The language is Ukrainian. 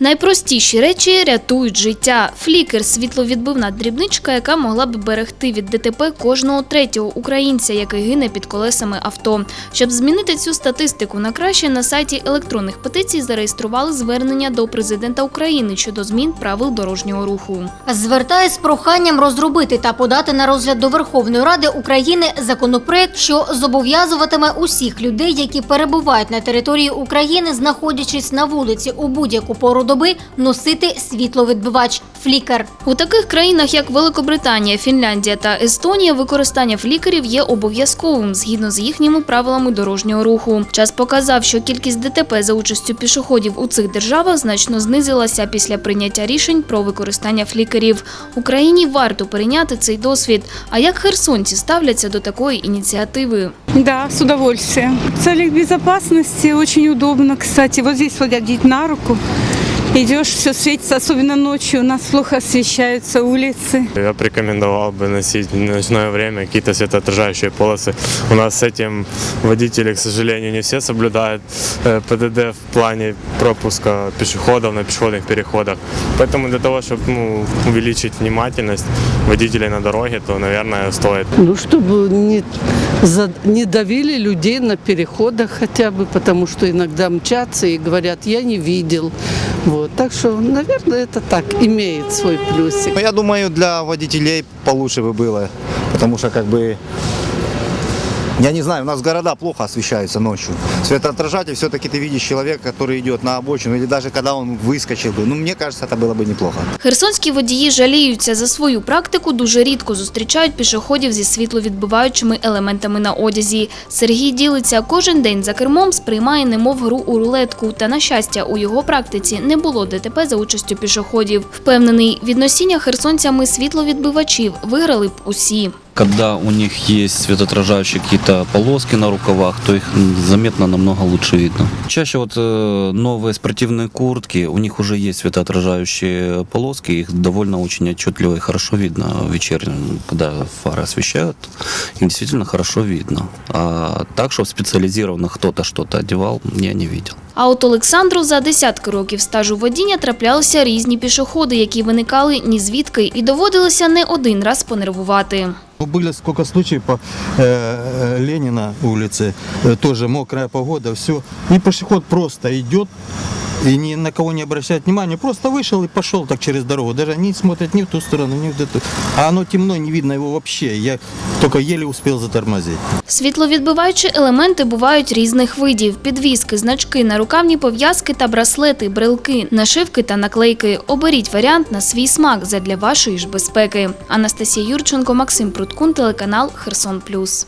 Найпростіші речі рятують життя. Флікер світловідбивна дрібничка, яка могла б берегти від ДТП кожного третього українця, який гине під колесами авто. Щоб змінити цю статистику на краще, на сайті електронних петицій зареєстрували звернення до президента України щодо змін правил дорожнього руху. Звертає з проханням розробити та подати на розгляд до Верховної Ради України законопроект, що зобов'язуватиме усіх людей, які перебувають на території України, знаходячись на вулиці у будь-яку пору доби, носити світловідбивач флікер. У таких країнах, як Великобританія, Фінляндія та Естонія, використання флікерів є обов'язковим згідно з їхніми правилами дорожнього руху. Час показав, що кількість ДТП за участю пішоходів у цих державах значно знизилася після прийняття рішень про використання флікерів. Україні варто перейняти цей досвід. А як херсонці ставляться до такої ініціативи? Да, с удовольствием. В целях безопасности очень удобно, кстати. Вот здесь вот одеть на руку. Идешь, все светится, особенно ночью. У нас плохо освещаются улицы. Я бы рекомендовал бы носить в ночное время какие-то светоотражающие полосы. У нас с этим водители, к сожалению, не все соблюдают э, ПДД в плане пропуска пешеходов на пешеходных переходах. Поэтому для того, чтобы ну, увеличить внимательность водителей на дороге, то, наверное, стоит Ну, чтобы не, за- не давили людей на переходах хотя бы, потому что иногда мчатся и говорят, я не видел. Вот. Так что, наверное, это так, имеет свой плюсик. Ну, Я думаю, для водителей получше бы было, потому что как бы я не знаю, у нас города плохо освещаются ночью. Светоотражатель все-таки ты видишь человека, который идет на обочину, или даже когда он выскочил бы. Ну, мне кажется, это было бы неплохо. Херсонські водії жаліються за свою практику, дуже рідко зустрічають пішоходів зі світловідбиваючими елементами на одязі. Сергій ділиться, кожен день за кермом сприймає немов гру у рулетку. Та на щастя, у його практиці не було ДТП за участю пішоходів. Впевнений, від носіння херсонцями світловідбивачів виграли б усі. Когда у них есть светоотражающие какие-то полоски на рукавах, то их м, заметно намного лучше видно. Чаще вот э, новые спортивные куртки, у них уже есть светоотражающие полоски, их довольно очень отчетливо и хорошо видно вечерним, когда фары освещают, их действительно хорошо видно. А так, чтобы специализированно кто-то что-то одевал, я не видел. А от Олександру за десятки років стажу водіння траплялися різні пішоходи, які виникали ні звідки, і доводилося не один раз понервувати. Ну, Были сколько случаев по э, э, Ленина улице, э, тоже мокрая погода, все. И пешеход просто идет и ни на кого не обращает внимания, просто вышел и пошел так через дорогу, даже не смотрит ни в ту сторону, ни в эту. А оно темно, не видно его вообще, я только еле успел затормозить. Світловідбиваючі елементи бувають різних видів: підвіски, значки, нарукавні пов'язки та браслети, брелки, нашивки та наклейки. Оберіть варіант на свій смак задля вашої ж безпеки. Анастасія Юрченко, Максим Пруткун, телеканал Херсон Плюс.